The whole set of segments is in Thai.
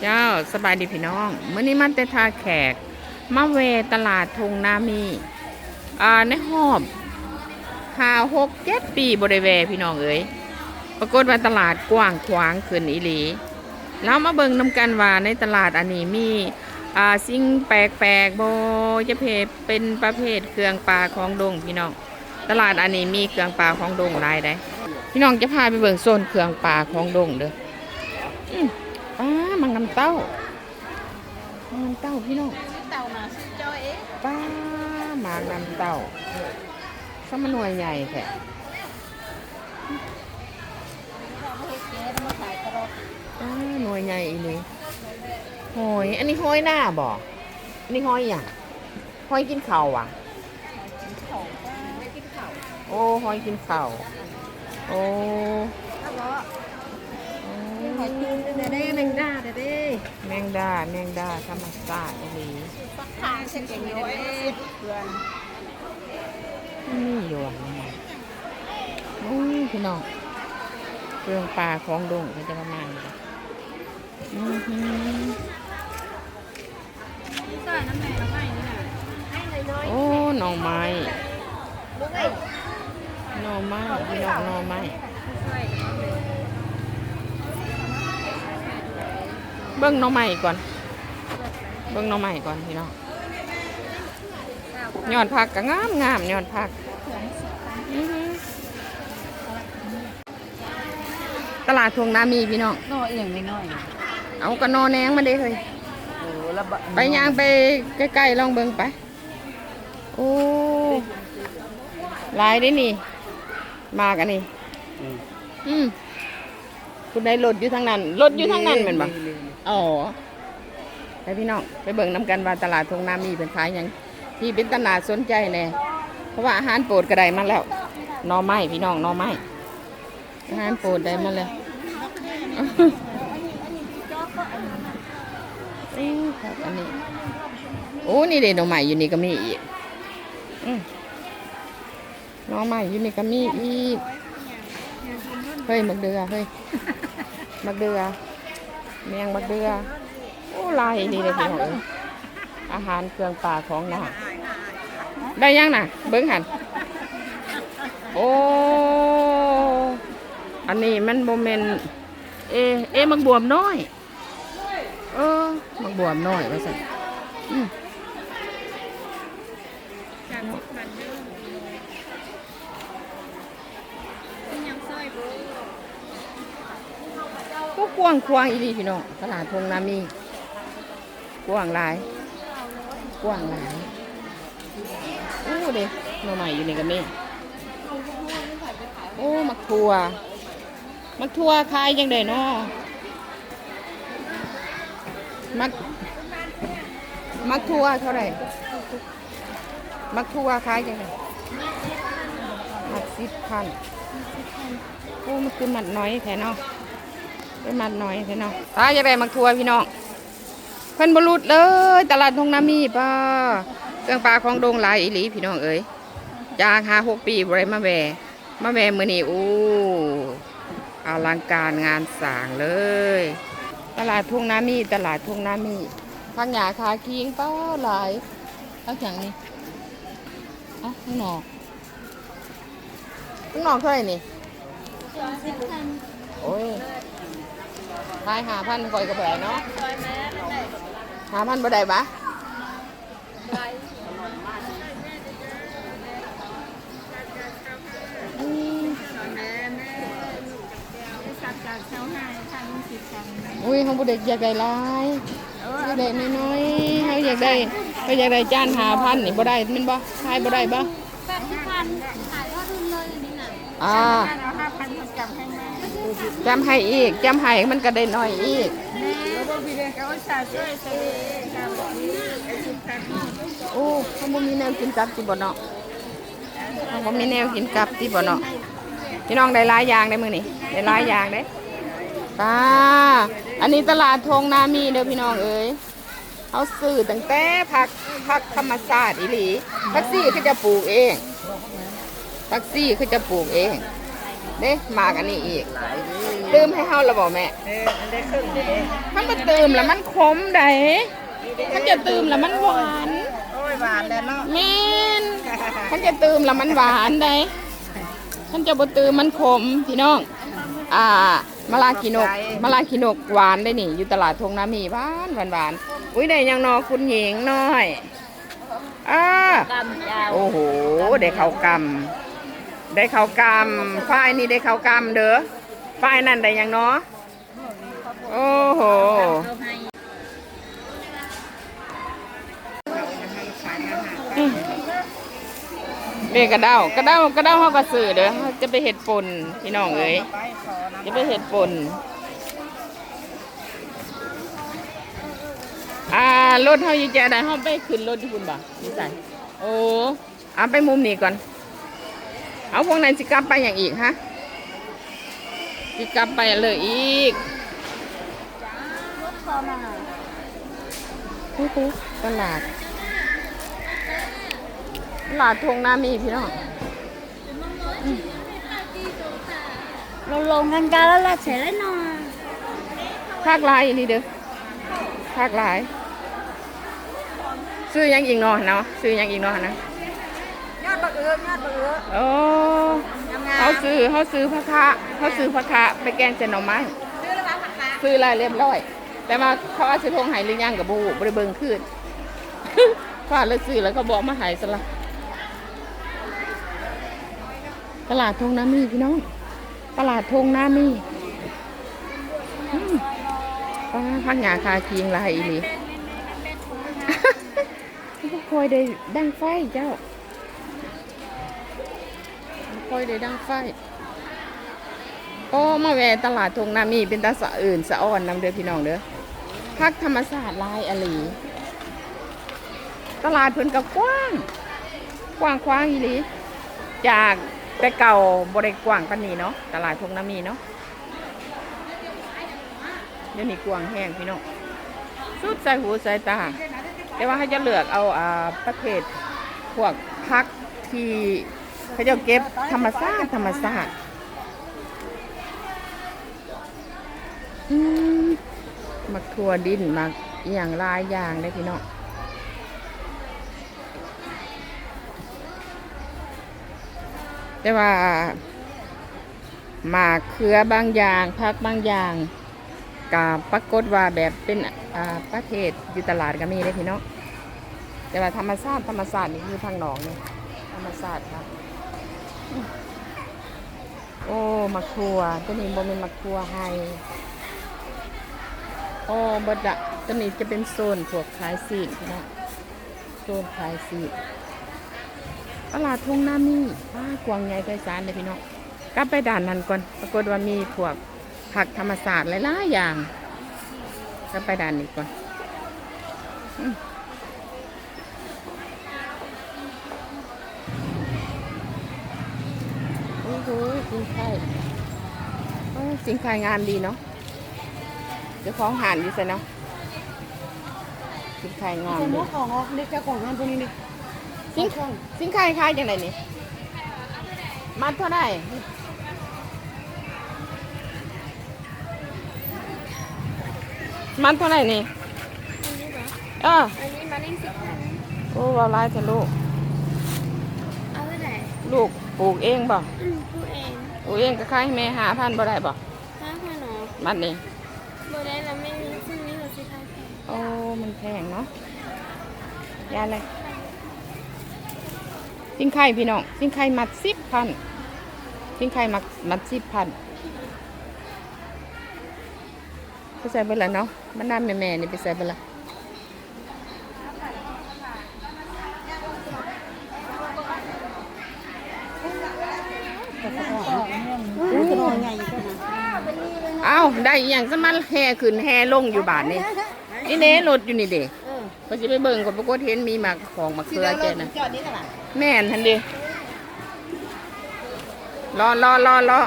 เจ้าสบายดีพี่น้องเมื่อนี้มันแต่ทาแขก มาเวตลาดทงนามีอ่าในหอบหาหกเจ็ดปีบริเวพี่น้องเอ๋ยปรากฏว่าตลาดกว้างขวางขึ้นอีหลี แล้วมาเบิ่งนำกันว่าในตลาดอันนี้มีอ่าสิ่งแปลกๆโบจะเพเป็นประเภทเครื่องปลาของดงพี่น้อง ตลาดอันนี้มีเครื่องปลาของดงหลายได้พี่น้องจะพาไปเบิ่งโซนเครื่องปลาของดงเด้อ เต้ามังน้ำเต้าพี่น้องเต่ามาจอยเอ๊ะป้าหมากน้ำเต้าสมนวยใหญ่แท้เราไม่เห็นแกมาขายตลอดป้าหน่วยใหญ่อีนี่หอย อันนี้หอยหน้าบ่อันนี้หอยอย่างหอยกินข้าวอะของป้าไม่กินข้าวโอ้หอยกินข้าวโอ้แล้วก็ หอยตีนเด้เด้แมงดาเด้เด้แมงดาแมงดาธรรมชาติอีหลีฟักทางเช่นอย่างนี้เด้เพื่อนนี่อยู่อะโอ้ยพี่น้องเครื่องปลาของดงก็จะประมาณนี้อื้อหือใส่น้ำแม่น้ำไม้นี่น่ะให้เลยน้อยโอ้หน่อไม้ลูกไอ้หน่อไม้พี่น้องหน่อไม้ ใส่น้ำ เลยเบิ้งหน่อไม้ก่อน เบิ้งหน่อไม้ก่อนพี่น้องยอดผักก็งามงามยอดผักอื้อหือตลาดทวงนามีพี่น้องน้อยอย่างน้อย เอากระนอแนงมาเด้เฮ้ยโอ้ละบะไปย่างไปใกล้ๆลองเบิ่งไป โอ้หลายได้นี่ มากอันนี้อืมคุณได้รถอยู่ทางนั้นรถอยู่ทางนั้นเหมือนบ่ อ๋อไปพี่น้องไปเบิ่งน้ำกันว่าตลาดทงนามีเป็นขายยังที่เป็นตลาดสนใจแน่เพราะว่าอาหารโปรดก็ไดมาแล้วนอไม้พี่น้องนอไม้อาหารโปรดได้มาแล้วนี่ครับอันนี้โอ้นี่เด็ดหน่อใหม่อยู่นี่ก็มีอีกน่อใหม่อยู่นี่ก็มีอีก เฮ้ยมักเดือเฮ้ยมักเดือ แมงมักเดือโอ้ลายดีเลยพี่น้องเอ้ยอาหารเครื่องป่าของนาได้ยังน่ะ เบิ้งหันโอ้อันนี้มันโมเมนเอ เอมักบวมน้อย เออมักบวมน้อยว่าสั่นอืม จากสิบพันเด้อยังซอยบ่ กว้างควางอีลีพี่น้องตลาดทงนามีกว้างหลายกว้างหลายโอ้เด็กหน่อใหม่อยู่ในี่ก็มีโอ้มักทัวมักทัวขายยังไดเนาะมักมักทัวเท่าไหร่มักทัวขายยังไงมักสิบพันโอ้มันคือมัดน้อยแค่เนาะ ไปมัดหน่อยพี่น้องตาจะได้มักทัวพี่น้องเพิ่นบรุษเลย ตลาดทงน้ำมีป้าเครื่องปลาของดงหลายอีหลีพี่น้องเอ้ยจากหาหกปีบริมาแวมาแวมือนี่อู้อลังการงานสร้างเลย ตลาดทุ่งน้ำมีตลาดทุ่งน้ำมีทางหยาคาคิงป้าหลายเอาอย่างนี้เอะข้างนอกข้างนอกเท่าไหร่นี่สิบพันโอ้ย ขายหาพันก่อยก็บ่ได้เนาะซอยแม่ได้หาพันบ่ได้ปะไปอืมแม่แม่ได้สักจากเช้าห้าพันสิบพันอุ้ยของบ่ได้อยากได้หลายอยากได้น้อยๆเฮาอยากได้ก็อยากได้จานหาพันนี่บ่ได้แม่นบ่ขายบ่ได้บ่แปดสิบพันขายก็รุ่นเลยนี่น่ะอ่าเอาห้าพันคนจำให้แม่ จำให้อีกจำให้มันก็ได้น้อยอีกแล้วพี่เด็กเขาชาช่วยช่วยครับไอ้สิบพันโอ้เขาบ่มีแนวกินกับติบ่เนาะเขาบ่มีแนวกินกับติบ่เนาะพี่น้องได้หลายอย่างได้มือนี้ได้หลายอย่างเด้ป้าอันนี้ตลาดทงนามีเด้อพี่น้องเอ้ยเขาซื้อตั้งแต่ผักผักธรรมชาติอีหลีผักซี่คือจะปลูกเองผักซี่คือจะปลูกเอง เด้มากอันนี้อีกตืมให้เฮาและบ่แม่ เออมันได้ครึ่งเด้มันมาตืมแล้วมันขมได้มันจะตืมแล้วมันหวานโอ้ยหวานแล้วเนาะ แม่นมันจะตืมแล้วมันหวานได้มันจะบ่ตืมมันขมพี่น้อง อ่ามะลาขีนกมะลาขีนกหวานได้นี่อยู่ตลาดทงน้ำมีหวานหวานหวานอุ้ยได้ยังนอคุณหญิงน้อยอ่า กำยาวโอ้โห ได้ข้าวกำ ได้เข้าวกำฝ้ายนี่ได้เข้าวกำเด้อฝ้ายนั่นได้ยังเนาะโอ้โหเอาให้เด็กระเด้ากระเด้ากระเด้าเขาก็ซื้อเด้อจะไปเห็ดป่นพี่น้องเอ้ยจะไปเห็ดป่นอ่ารถเฮาอยู่แจได้เฮาไปขึ้นรถที่คุณบ่นี่ใส่โอ้เอาไปมุมนี้ก่อน เอาพวกนั้นสิกลับไปอย่างอีกฮะสิกลับไปเลยอีกำรถคอมาโอ้โหตลาดตลาดทงนามีพี่น้องเราลงกันกันแล้วล่ะเสร็จแล้วนอนภาคหลายอีนี่เด้อภาคหลาย ซื้อหยังอีกเนาะเนาะซื้อหยังอีกเนาะนะยอดบะ เอือยอดบะเอือโอ้งามเขาซื้อเขาซื้อผักคะเขาซื้อผักคะไปแกงเจนหน่อไม้ซื้อแล้วมาผักกาดซื้ออะไรเรียบร้อย แต่มาเขาเอาซื้อทงไห้หรือยังกับบูบริเบิงขึ้นฟาดแล้วซื้อแล้วก็บอกมาใหายซะละตลาดทงน้ามีพี่น้อง ตลาดทงน้ามีอืมป้าพักหยาคาเคียงไรอีนี่บ่คอยได้ดังไฟเจ้าบ่ ค่อยได้ดังไฟโอ้มาแวะตลาดทงนามีเป็นตาสะอื่นสะอ่อนนำเด้อพี่น้องเด้อพักธรรมศาสตร์ลายอลี ตลาดเพิ่นก็กว้าง กว้างขวางอีลีจากแต่เก่าบ่ได้กว้างปานนี้เนาะตลาดทงนามีเนาะเดี๋ยวนี้กว้างแห้งพี่น้องสุดใส่หูใส่ตาแต่ว่าเขาจะเลือกเอาอ่าประเภทพวกพักที่ เขาจะเก็บธรรมชาติธรรมชาติมมักทั่วดินมักอย่างหลายอย่างเลยพี่น้องแต่ว่าหมากเครือบางอย่างพักบางอย่างกับปรากฏว่าแบบเป็นอาประเทศอยู่ตลาดก็มีเลยพี่น้องแต่ว่าธรรมชาติธรรมชาตินี่คือทางหนองนี่ธรรมชาติครับ โอ้มักทัวตัวนี้บ่เป็นมักทัวไฮโอ้บดะตัวนี้จะเป็นโซนพวกขายซีน้องโซนขายซีตลาดทุ่งนามีป้ากวางใหญ่ไพศาลเลยพี่น้องกลับไปด่านนั้นก่อน ปรากฏว่ามีพวกผักธรรมศาสตร์หลายๆอย่างก็ไปด่านนี้ก่อนอืมโอ้โหสินค้ายโอ้สินค้ายงามดีเนาะเจ้าของหานอยู่ใส่เนาะสินค้ายงามผมดีว่าของออกนี่เจ้าของงานพวกนี้นี่สินสินค้ายขายจังไดนี่มัดเท่าไหร่มัดเท่าไหร่นี่เอออันนี้มาเล่นสิบพันโอ้ว่าร้ายเถอะลูกเอาไปไหนลูกปลูกเองบ่อืมพูดเองปลูกเองก็ขายให้แม่หาพันบ่ได้บ่ห้าพันหรอมันนี่โบได้แล้วไม่มีซึ่งนี่เราสิพันแพงโอ้ มันแพงเนาะยาเลยสินไข่พี่น้องสินไข่มัดสิบพันสินไข่มัดมัดสิบพันไปใส่เบอร์ละเนาะมันน้ำแม่แม่ๆนี่ไปใส่เบอร์ละ เอ้าได้อหย่างสมันแห่ขึ้นแห่ลงอยู่บาทนี่นี่เน่รถอยู่นี่เด็กเออก็จะไปเบิ่งก่อนปรากฏเห็นมีหมากของหมากเขือแกนะจอดนี่ตลาดแม่นทันดีรอรอรอรอ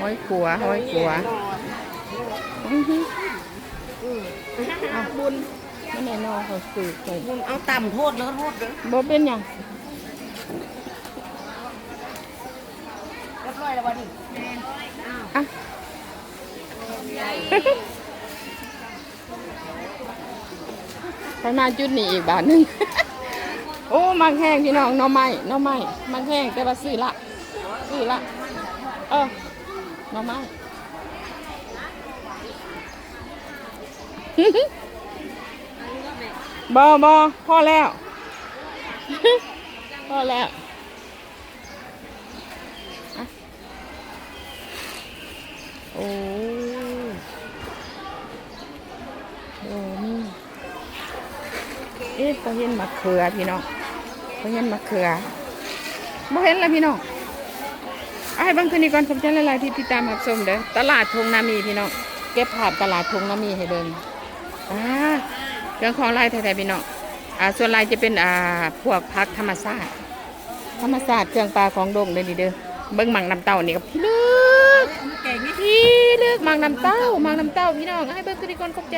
ห้อยขัวห้อยขัวอื้อหือเอาบุญไม่แน่นอนเขาสื่อเขาคุณเอาต่ำโทษแล้วโทษเลยบ่เป็นหยัง แล้ววันนี้อะไปมาจุดนี้อีกบาทหนึงโอ้มังแห้งพี่น้องหน้อไม้หน้อไม้มังแห้งแต่ว่าซื้อละซื้อละ เออหน้อไม้บอบอพอแล้วพอแล้วอะโอ้โอ้นี่เอ๊ะก็เห็นมะเขือพี่น้องก็เห็นมะเขือบ่เห็นแล้วพี่น้องเอาให้เบางคืนนี้ก่อนขอบใจหลายๆที่ติดตามรับชมเด้อตลาดทงนามีพี่น้องเก็บภาพตลาดทงนามีให้เบิ่งอ่าเครื่องของไร่ไทยๆพี่น้องอ่าส่วนลายจะเป็นอ่าพวกพักธรรมชาติธรรมชาติเครื่องปลาของดงเด้อนี่เด้อเบิ่งหมังน้ำเต้านี่ก็พี่ลึกเก่งนี่เลือกมังน้ำเต้ามังน้ำเต้าพี่น้องให้เบิ่งคืนนี้ก่อนขอบใจ